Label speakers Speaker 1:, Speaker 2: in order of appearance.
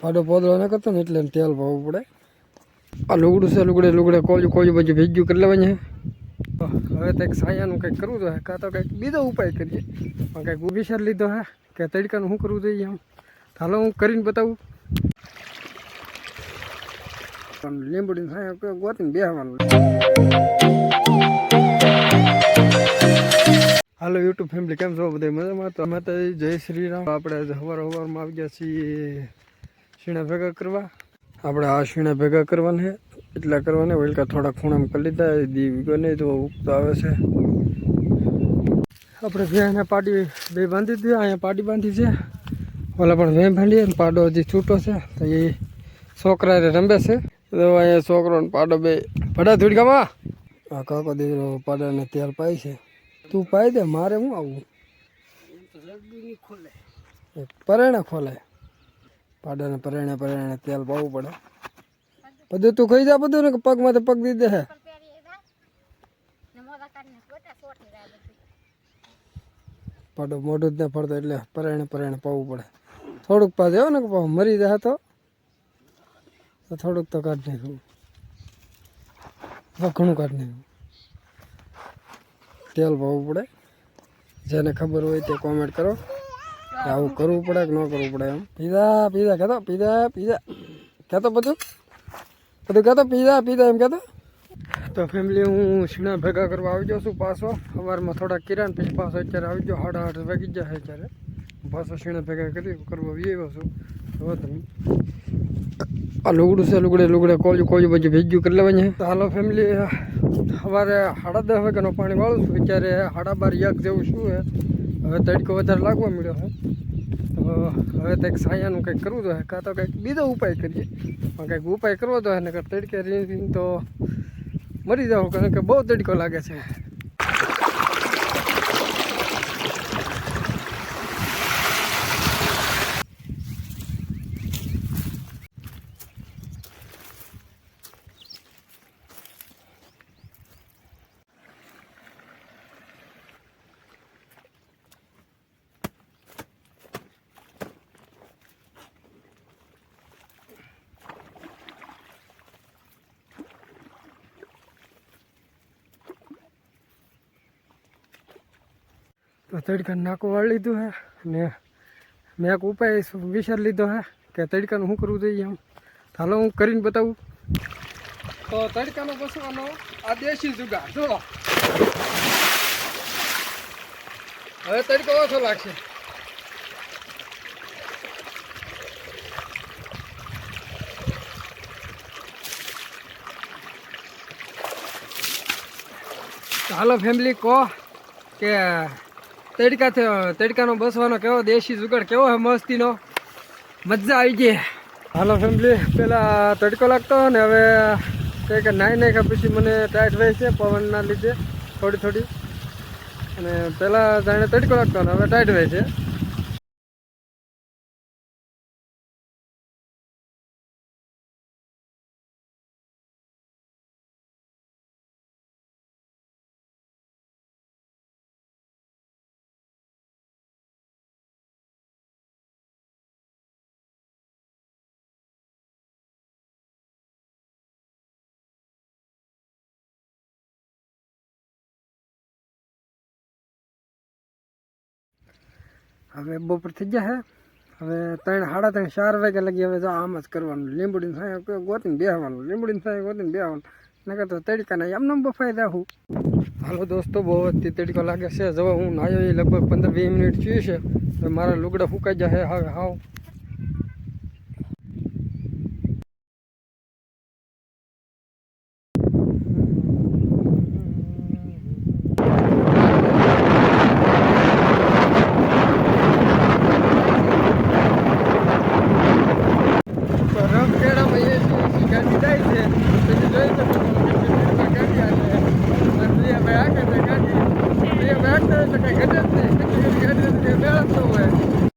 Speaker 1: પાડો પોદળો ન કરતો ને એટલે તેલ ભાવવું પડે. આ લુગડું છે, લુગડે લુગડે કોલ્યું કોળું બધું ભેગ્યું કરી લેવાની હવે એક સાયાનું કંઈક કરવું જોઈએ, કાં તો કંઈક બીજો ઉપાય કરીએ. પણ કંઈક વિચાર લીધો હે, કે તડકાનું શું કરવું જોઈએ એમ હાલો, હું કરીને બતાવું. પણ લીંબડીને સાયા ગોતીને બેહવાનું. હાલો, યુટ્યુબ ફેમિલી, કેમ છો? બધા મજામાં? તો અમે તો જય શ્રી રામ. આપણે હવાર હવારમાં આવી ગયા છીએ. શીણા ભેગા કરવા. આપણે આ શીણા ભેગા કરવાના એટલા કરવાના વેલકા થોડા ખૂણામાં કરી લીધા. દી ગને તો ઉગતો આવે છે. આપણે ભેને પાટી બે બાંધી દીધી. અહીંયા પાટી બાંધી છે. ઓલા પણ ભેં ભાંડીએ અને પાડો હજી છૂટો છે. તો એ છોકરા રમે છે. તો અહીંયા છોકરો પાડો બે. પડા ધૂડકામાં આ કાકો દીકરો પાડાને તેલ પાય છે. તું પાઈ દે, મારે હું આવું? પરણે ખોલે. પાડાને પરેણે પરેણે તેલ પાવું પડે. બધું તું ખાઈ જા બધું ને કે પગમાં તો પગ દીધે હે. પાડો, મોઢું જ ને પડતો એટલે પરણે પરણે પાવું પડે. થોડુંક પાછું એવું ને કે મરી જાય તો. થોડુંક તો કાઢ નાખ્યું ઘણું કાઢ નાખ્યું તેલ પાવું પડે. જેને ખબર હોય તે કોમેન્ટ કરો. આવું કરવું પડે કે ન કરવું પડે એમ? પીધા પીધા કહેતો પીધા પીધા. કહેતો બધું? બધું કહેતો પીધા પીધા એમ કહેતો તો ફેમિલી હું શીણા ભેગા કરવા આવી જાઉં છું પાછો. સવારમાં થોડા કિરાણ પછી પાછો અત્યારે આવી જાઉં. સાડા આઠ વાગી જાય અત્યારે. પાછો શીણા ભેગા કરી કરવા આવી આવ્યો છું. જો તમે. આ લુગડું છે લુગડે લુગડે કોળું કોળું બધું ભેગ્યું કરી લેવાની તો હાલો ફેમિલી સવારે સાડા દસ વાગ્યાનું પાણી વાળું છું. અત્યારે સાડા બાર યાક જેવું શું છે? હવે તડકો વધારે લાગવા મળ્યો છે. હવે એક સાયાનું કંઈક કરવું જોઈએ. કાં તો કંઈક બીજો ઉપાય કરીએ. પણ કંઈક ઉપાય કરવો જોઈએ ને તડકે રહી તો મરી જાવ કારણ કે બહુ તડકો લાગે છે. તો તડકાનું નાકું વાળી લીધું હે ને મેં એક ઉપાય વિચાર લીધો હે કે તડકાનું શું કરવું જોઈએ એમ. હાલો હું કરીને બતાવું. તો તડકાનો બસવાનો આ દેશી જુગાર જો હવે તડકો ઓછો લાગશે. હાલો ફેમિલી કહો કે તડકા તડકાનો બસવાનો કેવો દેશી જુગાડ, કેવો હે મસ્તીનો? મજા આવી ગઈ. હાલો ફેમિલી પેલા તડકો લાગતો ને હવે કંઈક નાઈ નાખ્યા પછી મને ટાઈટ રહે છે પવનના લીધે થોડી થોડી. અને પહેલાં જાણે તડકો લાગતો ને હવે ટાઈટ રહે છે. હવે બપોર થઈ ગયા હે. હવે ત્રણ, સાડા ત્રણ, ચાર વાગ્યા લગી. હવે જો આમ જ કરવાનું. લીંબડીને થાય ગોતીને બેહવાનું. લીંબડીને થાય ગોતીને બેહવાનું. નકર તો તડકાના એમને બફાઈ જાઉં હાલો દોસ્તો, બહુ જ તડકો લાગે છે. જો હું નાયો એ લગભગ પંદર, વીસ મિનિટ થયું છે. મારા લુગડા ફૂંકાઈ જાય હવે, હાવ.